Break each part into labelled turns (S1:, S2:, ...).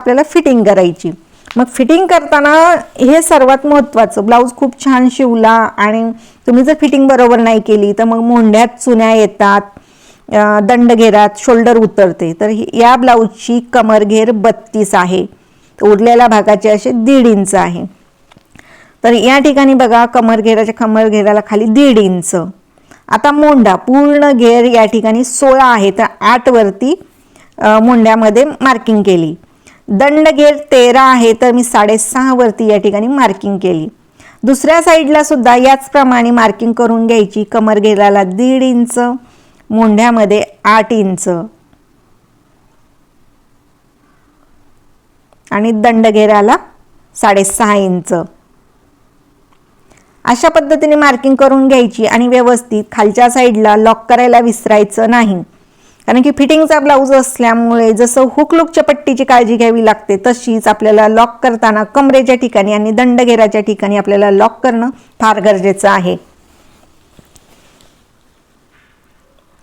S1: आपल्याला फिटिंग करायची. मग फिटिंग करताना हे सर्वात महत्त्वाचं ब्लाऊज खूप छान शिवला आणि तुम्ही जर फिटिंग बरोबर नाही केली तर मग मोंढ्यात चुन्या येतात दंड दंडघेरात शोल्डर उतरते. तर या ब्लाऊजची कमरघेर बत्तीस आहे. उरलेल्या भागाचे असे दीड इंच आहे. तर या ठिकाणी बघा कमरघेराच्या कमरघेराला खाली दीड इंच. आता मोंढा पूर्ण घेर या ठिकाणी सोळा आहे. तर आठ वरती मोंढ्यामध्ये मार्किंग केली. दंड घेर तेरा आहे तर मी साडेसहावरती या ठिकाणी मार्किंग केली. दुसऱ्या साईडला सुद्धा याचप्रमाणे मार्किंग करून घ्यायची. कमर घेराला दीड इंच मोंढ्यामध्ये आठ इंच. आणि दंडघेराला साडेसहा इंच. अशा पद्धतीने मार्किंग करून घ्यायची आणि व्यवस्थित खालच्या साईडला लॉक करायला विसरायचं नाही. कारण की फिटिंगचा ब्लाऊज असल्यामुळे जसं हुक लुकच्या पट्टीची काळजी घ्यावी लागते तशीच आपल्याला लॉक करताना कमरेच्या ठिकाणी आणि दंडघेराच्या ठिकाणी आपल्याला लॉक करणं फार गरजेचं आहे.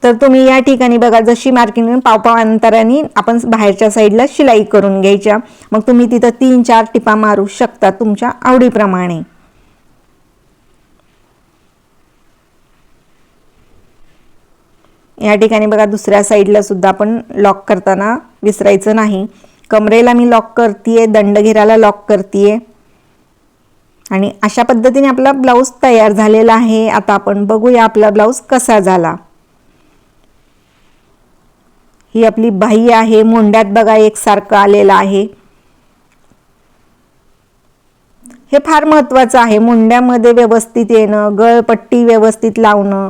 S1: तर तुम्ही या ठिकाणी बघा जशी मार्किंग पावपाव अंतराने आपण बाहेरच्या साईडला शिलाई करून घ्यायच्या. मग तुम्ही तिथं तीन चार टिपा मारू शकता तुमच्या आवडीप्रमाणे. या ठिकाणी बघा दुसऱ्या साईडला सुद्धा आपण लॉक करताना विसरायचं नाही. कमरेला मी लॉक करतीये दंडघेराला लॉक करतीये. आणि अशा पद्धतीने आपला ब्लाऊज तयार झालेला आहे. आता आपण बघूया आपला ब्लाऊज कसा झाला. ही आपली बाही आहे. मोंड्यात बघा एकसारखं आलेलं आहे. हे फार महत्वाचं आहे. मुंड्यामध्ये व्यवस्थित येणं गळपट्टी व्यवस्थित लावणं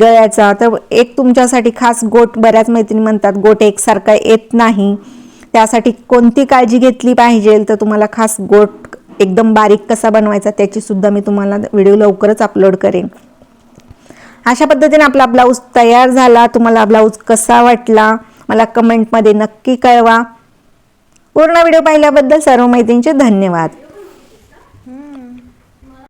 S1: गळ्याचा. तर एक तुमच्यासाठी खास गोट बऱ्याच मैत्रिणी म्हणतात गोट एकसारखा येत नाही. त्यासाठी कोणती काळजी घेतली पाहिजे? तर तुम्हाला खास गोट एकदम बारीक कसा बनवायचा त्याची सुद्धा मी तुम्हाला व्हिडिओ लवकरच अपलोड करेन. अशा पद्धतीने आपला ब्लाऊज तयार झाला. तुम्हाला ब्लाऊज कसा वाटला? मला कमेंटमध्ये नक्की कळवा. पूर्ण व्हिडिओ पाहिल्याबद्दल सर्व मैत्रिणींचे धन्यवाद.